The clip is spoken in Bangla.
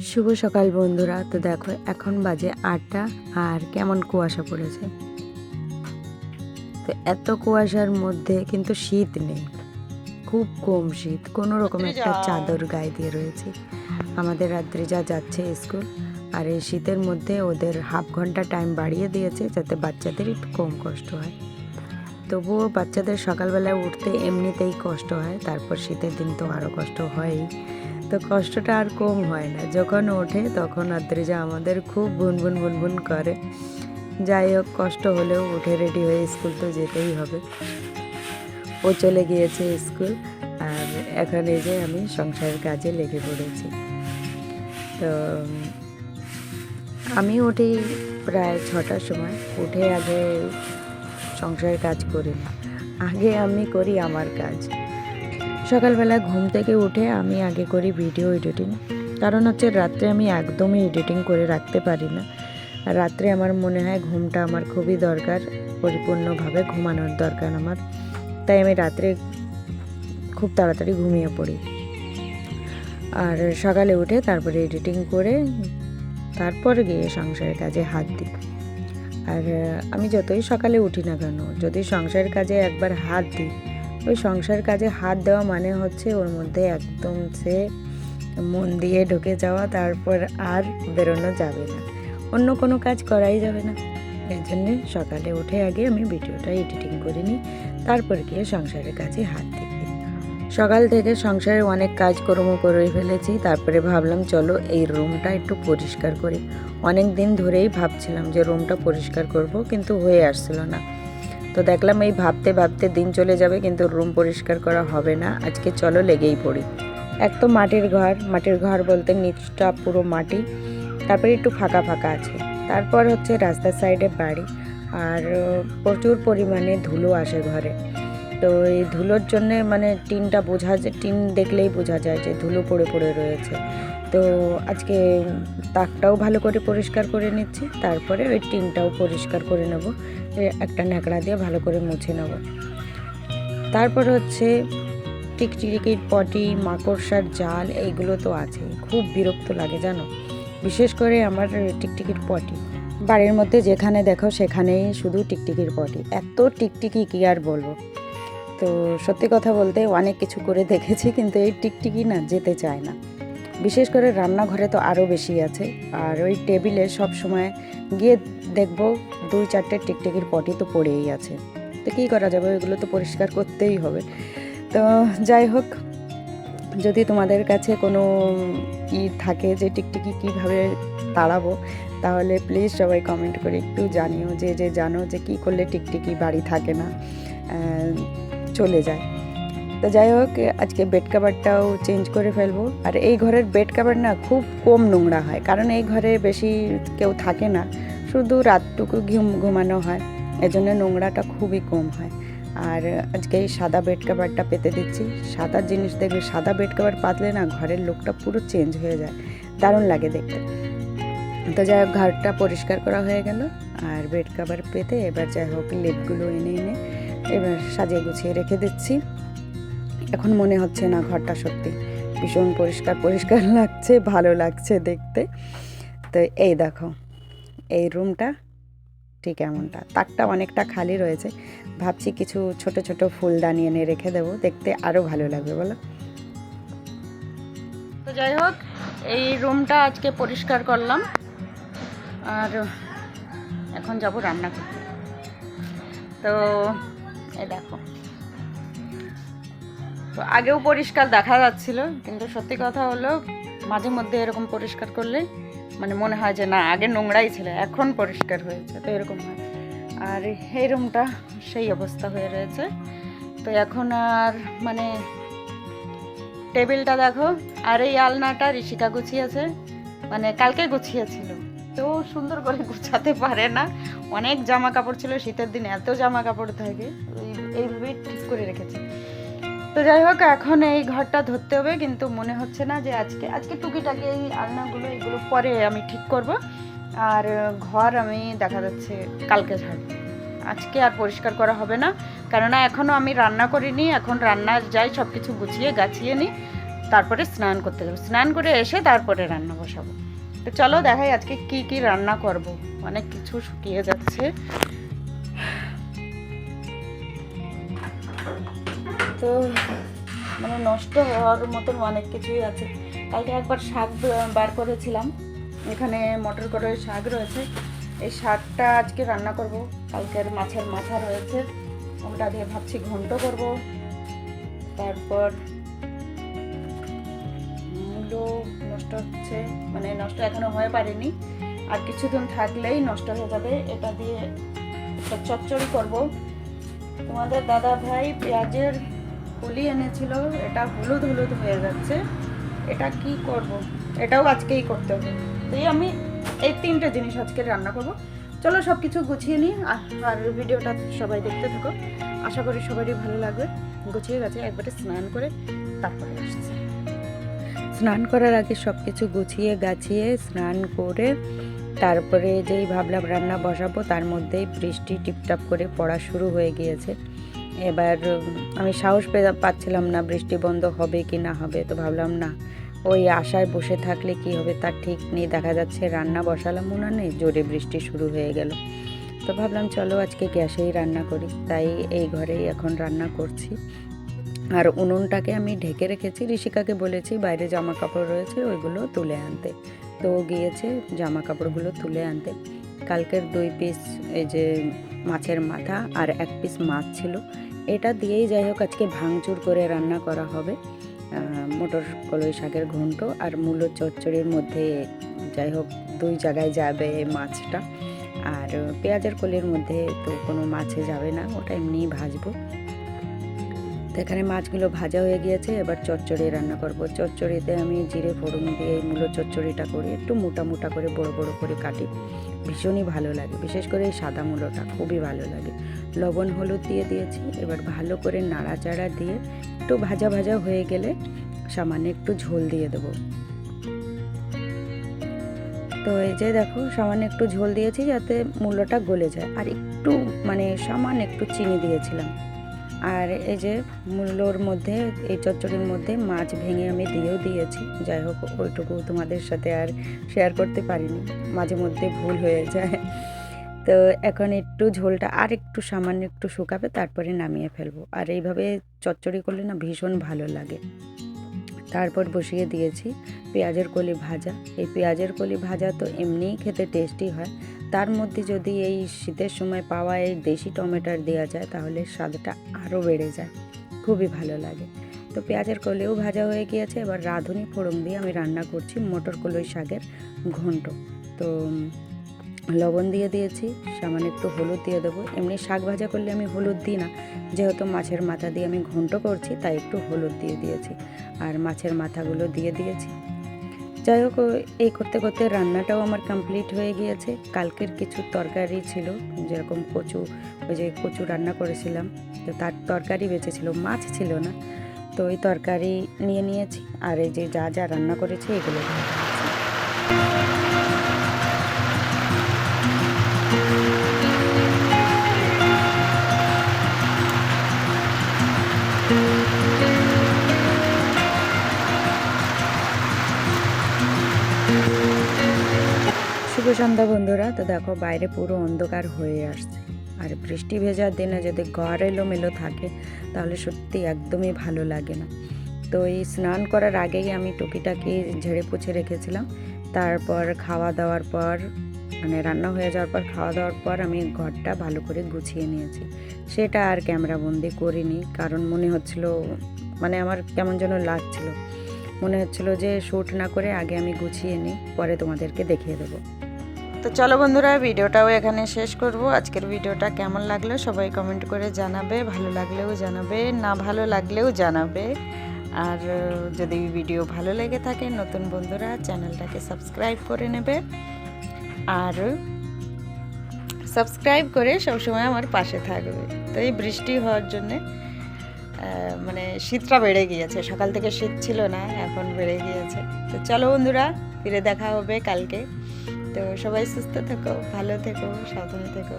শুভ সকাল বন্ধুরা। তো দেখো এখন বাজে আটটা আর কেমন কুয়াশা পড়েছে? তো এত কুয়াশার মধ্যে কিন্তু শীত নেই। খুব কম শীত কোনো রকম একটা চাদর গায়ে দিয়ে রয়েছে। আমাদের রাত্রি যা যাচ্ছে স্কুল আর এই শীতের মধ্যে ওদের হাফ ঘণ্টা টাইম বাড়িয়ে দিয়েছে যাতে বাচ্চাদের একটু কম কষ্ট হয়। তবুও বাচ্চাদের সকালবেলায় উঠতে এমনিতেই কষ্ট হয় তারপর শীতের দিন তো আরও কষ্ট হয়ই। তো কষ্টটা আর কম হয় না। যখন ওঠে তখন আদ্রিজা আমাদের খুব বুনবুন বুনবুন করে। যাই হোক, কষ্ট হলেও উঠে রেডি হয়ে স্কুল তো যেতেই হবে। ও চলে গিয়েছে স্কুল আর এখন এই যে আমি সংসারের কাজে লেগে পড়েছি। তো, আমি উঠি প্রায় ছটার সময়। উঠে আগে সংসারের কাজ করি। না আগে আমি করি আমার কাজ। সকালবেলা ঘুম থেকে উঠে আমি আগে করি ভিডিও এডিটিং। কারণ হচ্ছে রাত্রে আমি একদমই এডিটিং করে রাখতে পারি না। আর রাত্রে আমার মনে হয় ঘুমটা আমার খুবই দরকার, পরিপূর্ণভাবে ঘুমানোর দরকার আমার। তাই আমি রাত্রে খুব তাড়াতাড়ি ঘুমিয়ে পড়ি। আর সকালে উঠে তারপরে এডিটিং করে তারপর গিয়ে সংসারের কাজে হাত দিই। আর আমি যতই সকালে উঠি না কেন, যদি সংসারের কাজে একবার হাত দিই ওই সংসার কাজে হাত দেওয়া মানে হচ্ছে ওর মধ্যে একদম সে মন দিয়ে ঢুকে যাওয়া, তারপর আর বেরোনো যাবে না। অন্য কোনো কাজ করাই যাবে না। এই জন্যে সকালে উঠে আগে আমি ভিডিওটা এডিটিং করে নিই, তারপর গিয়ে সংসারের কাজে হাত দিই। সকাল থেকে সংসারের অনেক কাজকর্ম করে ফেলেছি, তারপরে ভাবলাম চলো এই রুমটা একটু পরিষ্কার করি। অনেক দিন ধরেই ভাবছিলাম যে রুমটা পরিষ্কার করব, কিন্তু হয়ে আসছিল না। তো দেখলাম এই ভাবতে ভাবতে দিন চলে যাবে, কিন্তু রুম পরিষ্কার করা হবে না। আজকে চলো লেগেই পড়ি। এক তো মাটির ঘর মাটির ঘর বলতে নিচটা পুরো মাটি, তারপরে একটু ফাঁকা ফাঁকা আছে। তারপর হচ্ছে রাস্তার সাইডে বাড়ি, আর প্রচুর পরিমাণে ধুলো আসে ঘরে। তো এই ধুলোর জন্য মানে টিনটা বোঝা যায়, টিন দেখলেই বোঝা যায় যে ধুলো পড়ে পড়ে রয়েছে। তো আজকে তাকটাও ভালো করে পরিষ্কার করে নিচ্ছি, তারপরে ওই টিনটাও পরিষ্কার করে নেব একটা ন্যাকড়া দিয়ে ভালো করে মুছে নেব। তারপর হচ্ছে টিকটিকির পটি, মাকড়সার জাল, এইগুলো তো আছে, খুব বিরক্ত লাগে জানো? বিশেষ করে আমার টিকটিকির পটি। বাড়ির মধ্যে যেখানে দেখো সেখানেই শুধু টিকটিকির পটি, এত টিকটিকি কি আর বলব? তো সত্যি কথা বলতে অনেক কিছু করে দেখেছি, কিন্তু এই টিকটিকি না যেতে চায় না। বিশেষ করে রান্নাঘরে তো আরও বেশি আছে, আর ওই টেবিলে সব সময় গিয়ে দেখব দুই চারটে টিকটিকির পটি তো পড়েই আছে। তো কী করা যাবে? এগুলো তো পরিষ্কার করতেই হবে। তো যাই হোক, যদি তোমাদের কাছে কোনো ই থাকে যে টিকটিকি কীভাবে তাড়াবো, তাহলে প্লিজ সবাই কমেন্ট করে একটু জানিও, যে যে জানো যে কী করলে টিকটিকি বাড়ি থাকে না। চলে যায়। তো যাই হোক, আজকে বেড কাভারটাও চেঞ্জ করে ফেলব। আর এই ঘরের বেড কাভার না খুব কম নোংরা হয়, কারণ এই ঘরে বেশি কেউ থাকে না। শুধু রাতটুকু ঘুম ঘুমানো হয়, এজন্য নোংরাটা খুবই কম হয়। আর আজকে এই সাদা বেড কাভারটা পেতে দিচ্ছি। সাদা জিনিস দেখবে, সাদা বেড কাভার পাতলে না ঘরের লোকটা পুরো চেঞ্জ হয়ে যায়। দারুণ লাগে দেখতে। তো যাই হোক, ঘরটা পরিষ্কার করা হয়ে গেল। আর বেড কাভার পেতে এবার যাই হোক লেপগুলো এনে এনে এবার সাজিয়ে গুছিয়ে রেখে দিচ্ছি। এখন মনে হচ্ছে না ঘরটা সত্যি ভীষণ পরিষ্কার পরিষ্কার লাগছে, ভালো লাগছে দেখতে। তো এই দেখো, এই রুমটা ঠিক এমনটা। তাকটা অনেকটা খালি রয়েছে। ভাবছি কিছু ছোট ছোট ফুলদানি এনে রেখে দেবো। দেখতে আরও ভালো লাগবে, বলো। তো যাই হোক, এই রুমটা আজকে পরিষ্কার করলাম। আর এখন যাব রান্না করতে। তো দেখো। তো আগেও পরিষ্কার দেখা যাচ্ছিল, কিন্তু সত্যি কথা হলো মাঝে মধ্যে এরকম পরিষ্কার করলে মানে মনে হয় যে না, আগে নোংরাই ছিল, এখন পরিষ্কার হয়েছে, তো এরকম হয়। আর এই রুমটা সেই অবস্থা হয়ে রয়েছে। তো এখন আর মানে টেবিলটা দেখো, আর এই আলনাটা ঋষিকা গুছিয়েছে মানে কালকে গুছিয়েছিল। তো সুন্দর করে গুছাতে পারে না, অনেক জামা কাপড় ছিল শীতের দিনে, এত জামা কাপড় থাকে। এইভাবেই ঠিক করে রেখেছি। তো যাই হোক, এখন এই ঘরটা ধরতে হবে, কিন্তু মনে হচ্ছে না যে আজকে আজকে টুকিটাকি এই আলনাগুলো, এগুলো পরে আমি ঠিক করব। আর ঘর আমি দেখা যাচ্ছে কালকে ছাড়বো আজকে আর পরিষ্কার করা হবে না, কেননা এখনও আমি রান্না করিনি, এখন রান্না যাই সব কিছু গুছিয়ে গাছিয়ে নিই, তারপরে স্নান করতে যাব। স্নান করে এসে তারপরে রান্না বসাবো। তো চলো দেখাই আজকে কি কি রান্না করব। অনেক কিছু শুকিয়ে যাচ্ছে। তো মানে নষ্ট হওয়ার মতন অনেক কিছুই আছে। কালকে একবার শাক বার করেছিলাম। এখানে মটর কড়াই শাক রয়েছে। এই শাকটা আজকে রান্না করব। কালকের মাছের মাথা রয়েছে। ওটা দিয়ে ভাবছি ঘন্ট করব। তারপর মূলো নষ্ট হচ্ছে। মানে নষ্ট এখনও হয়ে পারেনি। আর কিছুদিন থাকলেই নষ্ট হয়ে যাবে। এটা দিয়ে চচ্চড়ি করব। তোমাদের দাদা ভাই পেঁয়াজের কলি এনেছিল, এটা হলুদ হলুদ হয়ে যাচ্ছে। এটা কি করব? এটাও আজকেই করতে হবে। তো এই আমি এই তিনটে জিনিস আজকে রান্না করব। চলো সব কিছু গুছিয়ে নিই। আর ভিডিওটা সবাই দেখতে থাকো। আশা করি সবারই ভালো লাগবে। গুছিয়ে গেছে একবারে স্নান করে তারপরে আসছে। স্নান করার আগে সব কিছু গুছিয়ে গাছিয়ে স্নান করে তারপরে যেই ভাবলাম রান্না বসাবো, তার মধ্যেই বৃষ্টি টিপটাপ করে পড়া শুরু হয়ে গিয়েছে। এবার আমি সাহস পে- পাচ্ছিলাম না বৃষ্টি বন্ধ হবে কি না হবে, তো ভাবলাম না, ওই আশায় বসে থাকলে কি হবে তার ঠিক নেই, দেখা যাচ্ছে রান্না বসালাম, উনানে জোরে বৃষ্টি শুরু হয়ে গেল। তো ভাবলাম চলো আজকে গ্যাসেই রান্না করি, তাই এই ঘরেই এখন রান্না করছি। আর উনুনটাকে আমি ঢেকে রেখেছি, ঋষিকাকে বলেছি বাইরে জামা কাপড় রয়েছে ওইগুলো তুলে আনতে। তো গিয়েছে জামা কাপড়গুলো তুলে আনতে। কালকের দুই পিস এই যে মাছের মাথা আর এক পিস মাছ ছিল এটা দিয়েই যাই হোক আজকে ভাঙচুর করে রান্না করা হবে। মটর কলই শাকের ঘন্ট আর মূল চচ্চড়ির মধ্যে যাই হোক দুই জায়গায় যাবে মাছটা। আর পেঁয়াজের কলির মধ্যে তো কোনো মাছে যাবে না, ওটা এমনিই ভাজবো। তো এখানে মাছগুলো ভাজা হয়ে গিয়েছে, এবার চচ্চড়ি রান্না করব। চচ্চড়িতে আমি জিরে ফোড়ন দিয়ে এই মূলো চচ্চড়িটা করি, একটু মোটা মোটা করে, বড় বড় করে কাটি। ভীষণই ভালো লাগে, বিশেষ করে এই সাদা মূলোটা, খুবই ভালো লাগে। লবণ, হলুদ দিয়ে দিয়েছি। এবার ভালো করে নাড়াচাড়া দিয়ে একটু ভাজা ভাজা হয়ে গেলে সামান্য একটু ঝোল দিয়ে দেবো। তো এই যে দেখো, সামান্য একটু ঝোল দিয়েছি যাতে মূল্যটা গলে যায়। আর একটু মানে সামান্য একটু চিনি দিয়েছিলাম। আর এই যে মূল্যর মধ্যে, এই চচ্চড়ির মধ্যে মাছ ভেঙে আমি দিয়েও দিয়েছি। যাই হোক, ওইটুকু তোমাদের সাথে আর শেয়ার করতে পারিনি। মাঝে মধ্যে ভুল হয়ে যায়। তো এখন একটু ঝোলটা আর একটু সামান্য একটু শুকাবে, তারপরে নামিয়ে ফেলব। আর এইভাবে চচ্চড়ি করলে না ভীষণ ভালো লাগে। তারপর বসিয়ে দিয়েছি পেঁয়াজের কলি ভাজা। এই পেঁয়াজের কলি ভাজা তো এমনিই খেতে টেস্টি হয়। তার মধ্যে যদি এই শীতের সময় পাওয়া এই দেশি টমেটোর দেওয়া যায়, তাহলে স্বাদটা আরও বেড়ে যায়। খুবই ভালো লাগে। তো পেঁয়াজের কলেও ভাজা হয়ে গিয়েছে। এবার রাঁধুনি ফোড়ন দিয়ে আমি রান্না করছি মটর কলই শাকের ঘন্ট। তো লবণ দিয়ে দিয়েছি, সামান্য একটু হলুদ দিয়ে দেবো। এমনি শাক ভাজা করলে আমি হলুদ দিই না, যেহেতু মাছের মাথা দিয়ে আমি ঘন্ট করছি, তাই একটু হলুদ দিয়ে দিয়েছি। আর মাছের মাথাগুলো দিয়ে দিয়েছি। যাই হোক, এই করতে করতে রান্নাটাও আমার কমপ্লিট হয়ে গিয়েছে। কালকের কিছু তরকারি ছিল, যেরকম কচু, ওই যে কচু রান্না করেছিলাম, তো তার তরকারি বেঁচেছিল মাছ ছিল না। তো ওই তরকারি নিয়ে নিয়েছি, আর এই যে যা যা রান্না করেছি, এগুলো শুভ সন্ধ্যা বন্ধুরা। তো দেখো, বাইরে পুরো অন্ধকার হয়ে আসছে। আর বৃষ্টি ভেজার দিনে যদি ঘর এলোমেলো থাকে, তাহলে সত্যি একদমই ভালো লাগে না। তো এই স্নান করার আগেই আমি টুকিটাকি ঝেড়ে পুছে রেখেছিলাম। তারপর খাওয়া দাওয়ার পর মানে রান্না হয়ে যাওয়ার পর, খাওয়া দাওয়ার পর আমি ঘরটা ভালো করে গুছিয়ে নিয়েছি। সেটা আর ক্যামেরা বন্দি করিনি, কারণ মনে হচ্ছিল মানে আমার কেমন যেন লাগছিল। মনে হচ্ছিল যে শ্যুট না করে আগে আমি গুছিয়ে নিই, পরে তোমাদেরকে দেখিয়ে দেবো। তো চলো বন্ধুরা, ভিডিওটাও এখানে শেষ করব। আজকের ভিডিওটা কেমন লাগল সবাই কমেন্ট করে জানাবে, ভালো লাগলেও জানাবে, না ভালো লাগলেও জানাবে। আর, যদি ভিডিও ভালো লেগে থাকে, নতুন বন্ধুরা, চ্যানেলটাকে সাবস্ক্রাইব করে নেবে। আর সাবস্ক্রাইব করে সবসময় আমার পাশে থাকবে। তো এই বৃষ্টি হওয়ার জন্যে মানে শীতটা বেড়ে গিয়েছে। সকাল থেকে শীত ছিল না, এখন বেড়ে গিয়েছে। তো চলো বন্ধুরা, ফিরে দেখা হবে কালকে। তো সবাই সুস্থ থেকো ভালো থেকো সাবধানে থেকো।